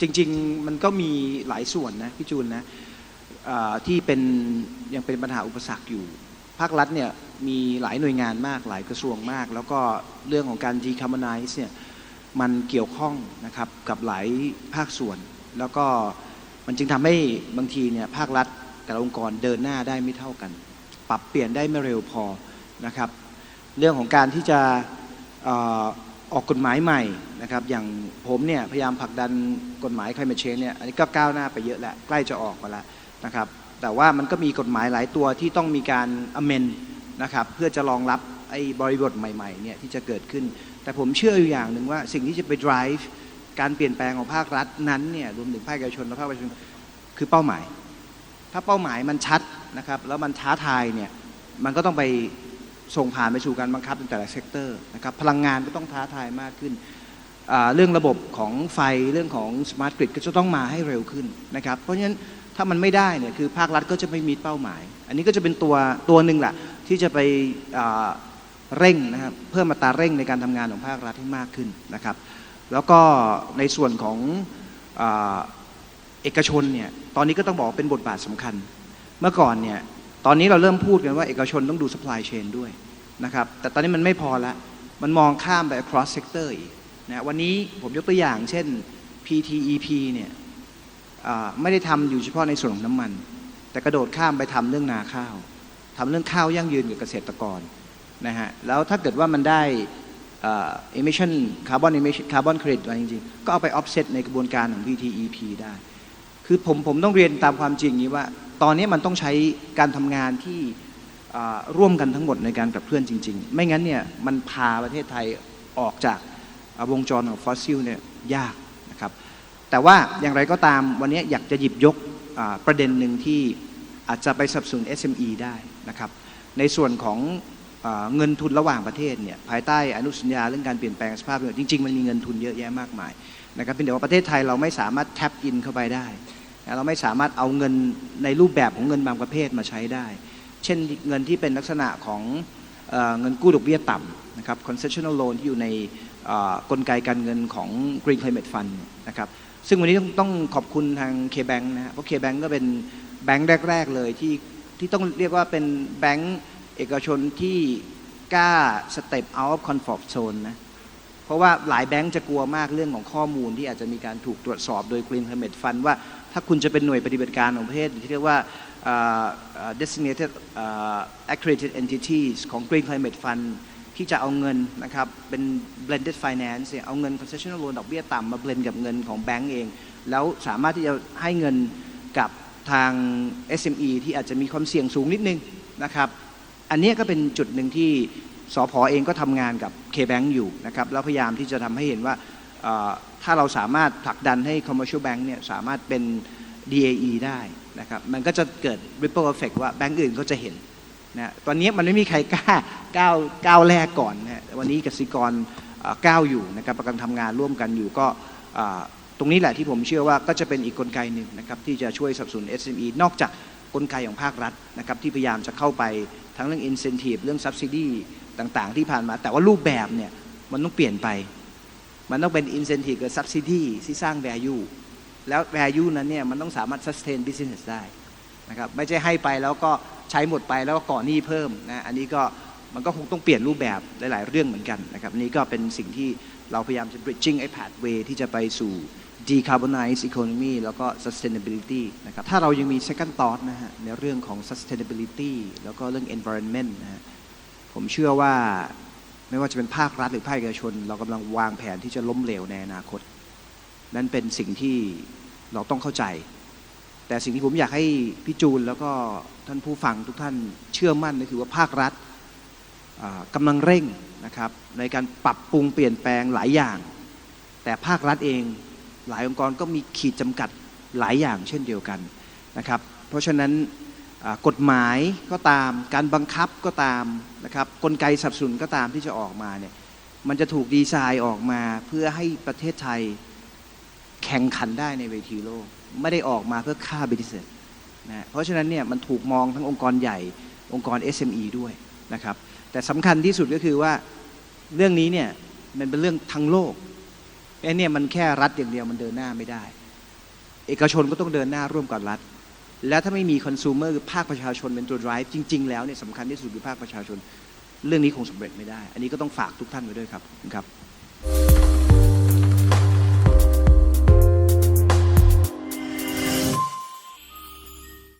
จริง ๆ มันก็มีหลายส่วนนะพี่จูนนะที่เป็นยังเป็นปัญหาอุปสรรคอยู่ ภาครัฐเนี่ยมีหลายหน่วยงานมากหลายกระทรวงมาก แล้วก็เรื่องของการ decarbonize เนี่ยมันเกี่ยวข้องนะครับกับหลายภาคส่วน แล้วก็มันจึงทำให้บางทีเนี่ยภาครัฐแต่ละองค์กรเดินหน้าได้ไม่เท่ากัน ปรับเปลี่ยนได้ไม่เร็วพอนะครับ เรื่องของการที่จะ ออออกกฎหมายใหม่นะครับอย่างผมเนี่ยพยายามผลักดันกฎหมาย climate change เนี่ยอันนี้ก็ก้าวหน้าไปเยอะแล้วใกล้จะออกมาแล้วนะครับแต่ว่ามันก็มีกฎหมายหลายตัวที่ต้องมีการ amend นะครับเพื่อจะรองรับไอ้บริบทใหม่ๆเนี่ยที่จะเกิดขึ้น แต่ผมเชื่ออยู่อย่างหนึ่งว่าสิ่งที่จะไป drive การเปลี่ยนแปลงของภาครัฐนั้นเนี่ยรวมถึงภาคเอกชนและภาคประชาชนคือเป้าหมาย ถ้าเป้าหมายมันชัดนะครับแล้วมันท้าทายเนี่ยมันก็ต้องไป ส่งผ่านไปสู่การบังคับในแต่ละเซกเตอร์นะครับพลังงานก็ต้องท้าทายมากขึ้น เรื่องระบบของไฟเรื่องของสมาร์ทกริดก็จะต้องมาให้เร็วขึ้นนะครับเพราะฉะนั้นถ้ามันไม่ได้เนี่ยคือภาครัฐก็จะไม่มีเป้าหมาย อันนี้ก็จะเป็นตัวตัวหนึ่งแหละที่จะไปเร่งนะครับเพิ่มมาตราเร่งในการทำงานของภาครัฐให้มากขึ้นนะครับ แล้วก็ในส่วนของเอกชนเนี่ยตอนนี้ก็ต้องบอกเป็นบทบาทสำคัญ เมื่อก่อนเนี่ย ตอนนี้เราเริ่มพูดกันว่าเอกชนต้องดู supply chain ด้วยนะครับ แต่ตอนนี้มันไม่พอละ มันมองข้ามไป across sector อีกนะวันนี้ผมยกตัวอย่าง เช่น PTEP เนี่ยไม่ได้ทำอยู่เฉพาะในส่วนของน้ำมัน แต่กระโดดข้ามไปทำเรื่องนาข้าวทำเรื่องข้าวยั่งยืนกับเกษตรกรนะฮะ แล้วถ้าเกิดว่ามันได้ emission carbon emission carbon credit มาจริงๆ ก็เอาไป offset ในกระบวนการของ PTEP ได้ คือผมผมต้องเรียนตามความจริงนี้ว่า ตอนนี้มันต้องใช้การทำงานที่ร่วมกันทั้งหมดในการขับเคลื่อนจริง ๆ ไม่งั้นเนี่ยมันพาประเทศไทยออกจากวงจรของฟอสซิลเนี่ยยากนะครับ แต่ว่าอย่างไรก็ตามวันนี้อยากจะหยิบยกประเด็นหนึ่งที่อาจจะไปสนับสนุน SME ได้นะครับ ในส่วนของเงินทุนระหว่างประเทศเนี่ยภายใต้อนุสัญญาเรื่องการเปลี่ยนแปลงสภาพอากาศจริง ๆ มันมีเงินทุนเยอะแยะมากมายนะครับเพียงแต่ว่าประเทศไทยเราไม่สามารถแท็บอินเข้าไปได้ เราไม่สามารถเอาเงินในรูปแบบของเงินบางประเภทมาใช้ได้ เช่นเงินที่เป็นลักษณะของเอเงินกู้ดอกเบี้ยต่ำนะครับ concessional loan ที่อยู่ในกลไกการเงินของ Green Climate Fund นะครับซึ่งวันนี้ต้องต้องขอบคุณทาง K-Bank นะฮะเพราะ K-Bank ก็เป็นแบงค์แรก ๆ เลยที่ที่ต้องเรียกว่าเป็นแบงค์เอกชนที่กล้า step out of comfort zone นะ เพราะว่าหลายแบงค์จะกลัวมากเรื่องของข้อมูลที่อาจจะมีการถูกตรวจสอบโดย Green Climate Fund ว่าถ้าคุณจะเป็นหน่วยปฏิบัติการของประเทศที่เรียกว่า designated accredited entities ของ Green Climate Fund ที่จะเอาเงินนะครับเป็น blended finance เอาเงิน concessional loan ดอกเบี้ยต่ำมา blend กับเงินของแบงก์เอง แล้วสามารถที่จะให้เงินกับทาง SME ที่อาจจะมีความเสี่ยงสูงนิดนึงนะครับ อันนี้ก็เป็นจุดหนึ่งที่ สพอเองก็ทำงานกับ K-Bank อยู่นะครับแล้วพยายามที่จะทำให้เห็นว่าถ้าเราสามารถผลักดันให้ commercial bank เนี่ยสามารถเป็น DAE ได้นะครับมันก็จะเกิด ripple effect ว่าแบงก์อื่นก็จะเห็นนะตอนนี้มันไม่มีใครกล้าก้าวก้าวแรกก่อนนะวันนี้กสิกรก้าวอยู่นะครับประกันทำงานร่วมกันอยู่ก็ตรงนี้แหละที่ผมเชื่อว่าก็จะเป็นอีกกลไกหนึ่งนะครับที่จะช่วยสนับสนุน SME นอกจากกลไกของภาครัฐนะครับที่พยายามจะเข้าไปทั้งเรื่อง incentive เรื่อง subsidy ต่างๆ ที่ผ่านมา แต่ว่ารูปแบบเนี่ยมันต้องเปลี่ยนไป มันต้องเป็น incentive กับ subsidy ที่สร้าง value แล้ว value นั้นเนี่ยมันต้องสามารถ sustain business ได้นะครับไม่ใช่ให้ไปแล้วก็ใช้หมดไปแล้วก็ก่อหนี้เพิ่มนะอันนี้ก็มันก็คงต้องเปลี่ยนรูปแบบหลาย ๆ เรื่องเหมือนกันนะครับอันนี่ก็เป็นสิ่งที่เราพยายามจะ bridging ไอ้ pathway ที่จะไปสู่ decarbonize economy แล้วก็ sustainability นะครับถ้าเรายังมี second thought นะฮะในเรื่องของ sustainability แล้วก็เรื่อง environment นะฮะ ผมเชื่อว่าไม่ว่าจะเป็นภาครัฐหรือภาคเอกชน เรากำลังวางแผนที่จะล้มเหลวในอนาคต นั่นเป็นสิ่งที่เราต้องเข้าใจ แต่สิ่งที่ผมอยากให้พี่จูนแล้วก็ท่านผู้ฟังทุกท่านเชื่อมั่นก็คือว่าภาครัฐอ่ากำลังเร่งนะครับในการปรับปรุงเปลี่ยนแปลงหลายอย่าง แต่ภาครัฐเองหลายองค์กรก็มีขีดจำกัดหลายอย่างเช่นเดียวกันนะครับ เพราะฉะนั้น กฎหมายก็ตาม การบังคับก็ตามนะครับกลไกสนับสนุนก็ตามที่จะออกมาเนี่ยมันจะถูกดีไซน์ออกมาเพื่อให้ประเทศไทยแข่งขันได้ในเวทีโลก ไม่ได้ออกมาเพื่อฆ่าบิสเนสนะเพราะฉะนั้นเนี่ยมันถูกมองทั้งองค์กรใหญ่องค์กร SME ด้วยนะครับแต่สำคัญที่สุดก็คือว่าเรื่องนี้เนี่ยมันเป็นเรื่องทั้งโลกไอ้เนี่ยมันแค่รัฐอย่างเดียวมันเดินหน้าไม่ได้ เอกชนก็ต้องเดินหน้าร่วมกับรัฐ และถ้าไม่มีคอน sumer คือภาคประชาชนเป็นตัว drive จริง ๆ แล้วเนี่ยสำคัญที่สุดคือภาคประชาชน เรื่องนี้คงสำเร็จไม่ได้ อันนี้ก็ต้องฝากทุกท่านไว้ด้วยครับครับ